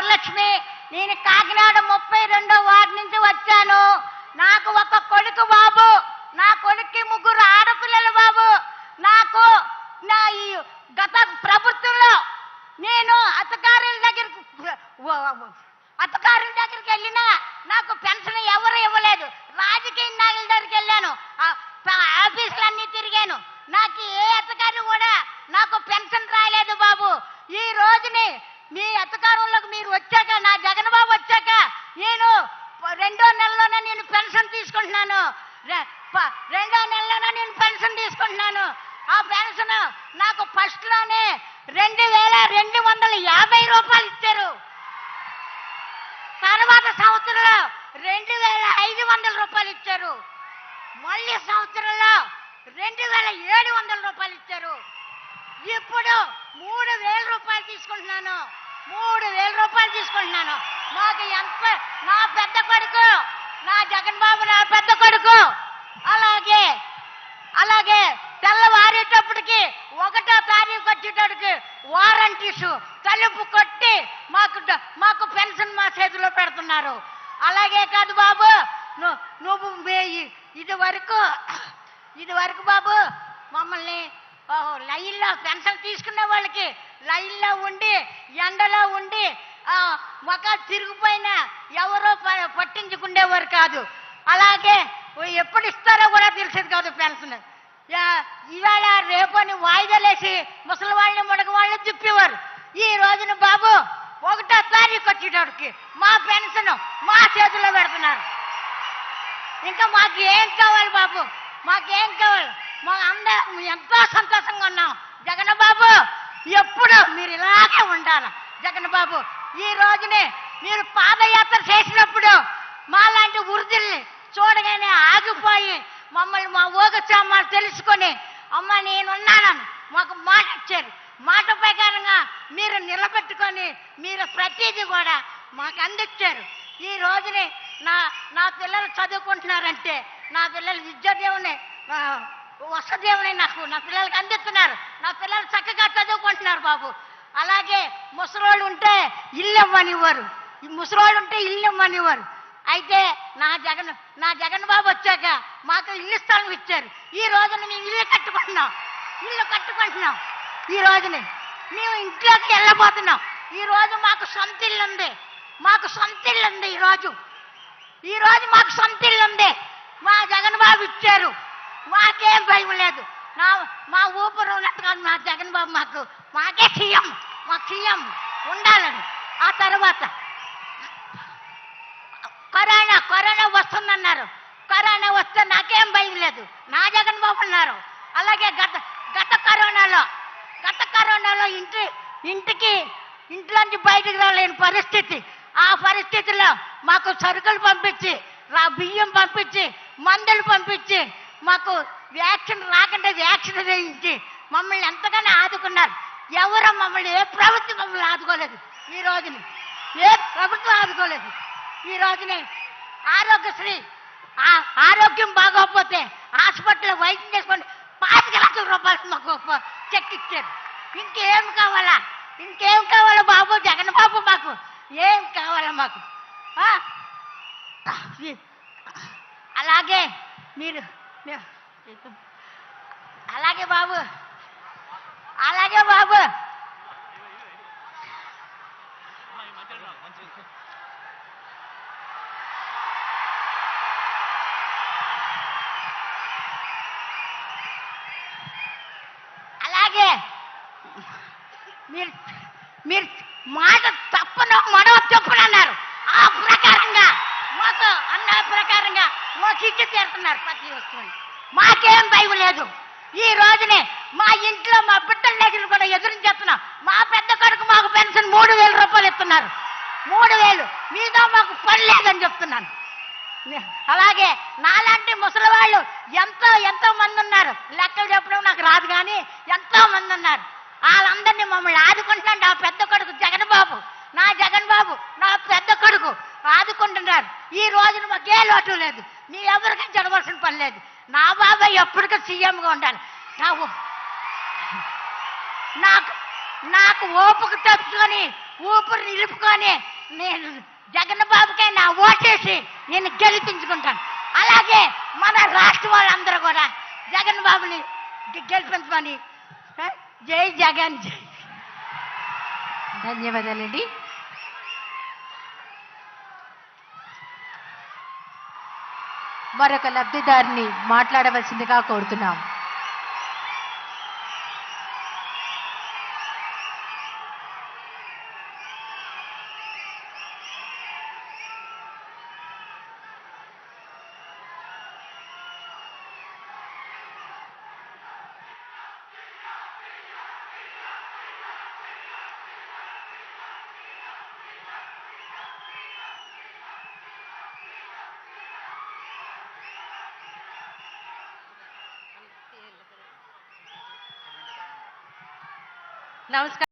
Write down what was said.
వరలక్ష్మి నేను కాకినాడ ముప్పై రెండో వార్డు నుంచి వచ్చాను. నాకు ఒక కొడుకు బాబు నా కొడుక్కి ముగ్గురు ఆడపిల్లలు బాబు. నాకు నా ఈ గత ప్రభుత్వంలో నేను అతకారుల దగ్గరికి అతకారుల దగ్గరికి వెళ్ళినా నాకు పెన్షన్ ఎవరు ఇవ్వలేదు రాజకీయ నాయకుల దగ్గరికి వెళ్ళాను ఆ ప- ఆఫీసులన్నీ తిరిగాను నాకు ఏ అత్తగారు కూడా నాకు పెన్షన్ రాలేదు బాబు ఈ రోజుని మీ అత్తగారులకు మీరు వచ్చాక నా జగన్ బాబు వచ్చాక నేను ప- రెండో నెలలోనే నేను పెన్షన్ తీసుకుంటున్నాను రె- ప- రెండో నెలలోనే నేను పెన్షన్ తీసుకుంటున్నాను ఆ పెన్షన్ నాకు ఫస్ట్లోనే రెండు వందల యాభై రూపాయలు ఇచ్చారు. తర్వాత సంవత్సరంలో రెండు వేల ఐదు వందల రూపాయలు ఇచ్చారు. మళ్ళీ సంవత్సరంలో రెండు వేల ఏడు వందల రూపాయలు ఇచ్చారు. ఇప్పుడు మూడు వేల రూపాయలు తీసుకుంటున్నాను. మూడు వేల రూపాయలు తీసుకుంటున్నాను. మాకు ఎంత నా పెద్ద కొడుకు నా జగన్ బాబు నా పెద్ద కొడుకు అలాగే అలాగే తెల్లవారేటప్పటికి ఒకటో తారీఖు వచ్చేటప్పటికి వారంటీస్ తలుపు కొట్టి మాకు మాకు పెన్షన్ మా చేతిలో పెడుతున్నారు. అలాగే కాదు బాబు ను- నువ్వు ఇది వరకు ఇది వరకు బాబు మమ్మల్ని లైన్లో పెన్షన్ తీసుకునే వాళ్ళకి లైన్లో ఉండి ఎండలో ఉండి ఒక తిరిగిపోయిన ఎవరో ప- పట్టించుకునేవారు కాదు. అలాగే ఎప్పుడు ఇస్తారో కూడా తెలిసేది కాదు పెన్షన్. యా- ఇవాళ కొన్ని వాయిదాలేసి ముసలి వాళ్ళని మునగ వాళ్ళని తిప్పేవారు. ఈ రోజున బాబు ఒకటో తారీఖు వచ్చేటోడికి మా పెన్షన్ మా చేతిలో పెడుతున్నారు. ఇంకా మాకు ఏం కావాలి బాబు? మాకేం కావాలి? మా అందరం ఎంతో సంతోషంగా ఉన్నాం. జగన్ బాబు ఎప్పుడు మీరు ఇలాగే ఉండాలి. జగన్ బాబు ఈ రోజునే మీరు పాదయాత్ర చేసినప్పుడు మాలాంటి వృద్ధుల్ని చూడగానే ఆగిపోయి మమ్మల్ని మా ఊగచామాలు తెలుసుకొని అమ్మ నేనున్నానని మాకు మాట ఇచ్చారు. మాట ప్రకారంగా మీరు నిలబెట్టుకొని మీరు ప్రతిదీ కూడా మాకు అందించారు. ఈ రోజుని నా నా పిల్లలు చదువుకుంటున్నారంటే నా పిల్లలు విద్యాదేవుని వసదేవుని నాకు నా పిల్లలకి అందిస్తున్నారు. నా పిల్లలు చక్కగా చదువుకుంటున్నారు బాబు. అలాగే ముసలోళ్ళు ఉంటే ఇల్లు ఇవ్వనివ్వరు. ముసలోళ్ళు ఉంటే ఇల్లు ఇవ్వనివ్వరు. అయితే నా జగన్ నా జగన్ బాబు వచ్చాక మాకు ఇల్లు స్థలం ఇచ్చారు. ఈ రోజున మేము ఇల్లు కట్టుకుంటున్నాం. ఇల్లు కట్టుకుంటున్నాం. ఈ రోజుని మేము ఇంట్లోకి వెళ్ళబోతున్నాం. ఈ రోజు మాకు సొంత ఇల్లు ఉంది. మాకు సొంత ఇల్లు ఉంది ఈ రోజు. ఈ రోజు మాకు సొంత ఇల్లు ఉంది. మా జగన్ బాబు ఇచ్చారు. మాకేం భయం లేదు. నా మా ఊపిరి ఉన్నట్టుగా మా జగన్ బాబు మాకు మాకే సీఎం మా సీఎం ఉండాలని. ఆ తర్వాత కరోనా కరోనా వస్తుందన్నారు. కరోనా వస్తే నాకేం భయం లేదు. నా జగన్ బాబు ఉన్నారు. అలాగే గత గత కరోనాలో గత కరోనాలో ఇంటి ఇంటికి ఇంట్లోంచి బయటకు రాలేని పరిస్థితి. ఆ పరిస్థితిలో మాకు సరుకులు పంపించి రా బియ్యం పంపించి మందులు పంపించి మాకు వ్యాక్సిన్ రాకుండా వ్యాక్సిన్ వేయించి మమ్మల్ని ఎంతగానో ఆదుకున్నారు. ఎవరో మమ్మల్ని ఏ ప్రభుత్వం మమ్మల్ని ఆదుకోలేదు. ఈ రోజుని ఏ ప్రభుత్వం ఆదుకోలేదు. ఈ రోజుని ఆరోగ్యశ్రీ ఆరోగ్యం బాగోకపోతే హాస్పిటల్ వైద్యం చేసుకోండి. పాతిక లక్షల రూపాయలు మాకు చెక్ ఇచ్చారు. ఇంకేం కావాలా? ఇంకేం కావాలా బాబు? జగన్ బాబు మాకు. ఏం కావాలా మాకు? అలాగే మీరు- అలాగే బాబు. అలాగే బాబు అలాగే మీరు మీరు మాట తప్పను మడవ తప్పును అన్నారు. ఆ ప్రకారంగా మాకు అన్న ప్రకారంగా మాకు ఇచ్చి తీరుతున్నారు ప్రతి వస్తువుని. మాకేం భయం లేదు. ఈ రోజునే మా ఇంట్లో మా బిడ్డల దగ్గర కూడా ఎదురించేస్తున్నాం మా పెద్ద కొడుకు మాకు పెన్షన్ మూడు వేల రూపాయలు ఇస్తున్నారు. మూడు వేలు. మీతో మాకు పని లేదని చెప్తున్నాను. అలాగే నాలాంటి ముసలి వాళ్ళు ఎంతో ఎంతో మంది ఉన్నారు. లెక్కలు చెప్పడం నాకు రాదు కానీ ఎంతో మంది ఉన్నారు. వాళ్ళందరినీ మమ్మల్ని ఆదుకుంటున్నాడు నా పెద్ద కొడుకు జగన్ బాబు నా జగన్ బాబు నా పెద్ద కొడుకు ఆదుకుంటున్నారు. ఈ రోజున మాకే లోటు లేదు. మీ ఎవరికి జరగవలసిన పని లేదు. నా బాబాయ్ ఎప్పటికీ సీఎంగా ఉండాలి. నా నాకు నాకు ఓపుకు తెచ్చుకొని ఊపిరి నిలుపుకొని నేను జగన్ బాబుకే నా ఓటేసి నేను గెలిపించుకుంటాను. అలాగే మన రాష్ట్ర వాళ్ళందరూ కూడా జగన్ బాబుని గెలిపించమని జై జగన్ జై. ధన్యవాదాలండి మరొక లబ్ధిదారిని మాట్లాడవలసిందిగా కోరుతున్నాం. നമസ്കാരം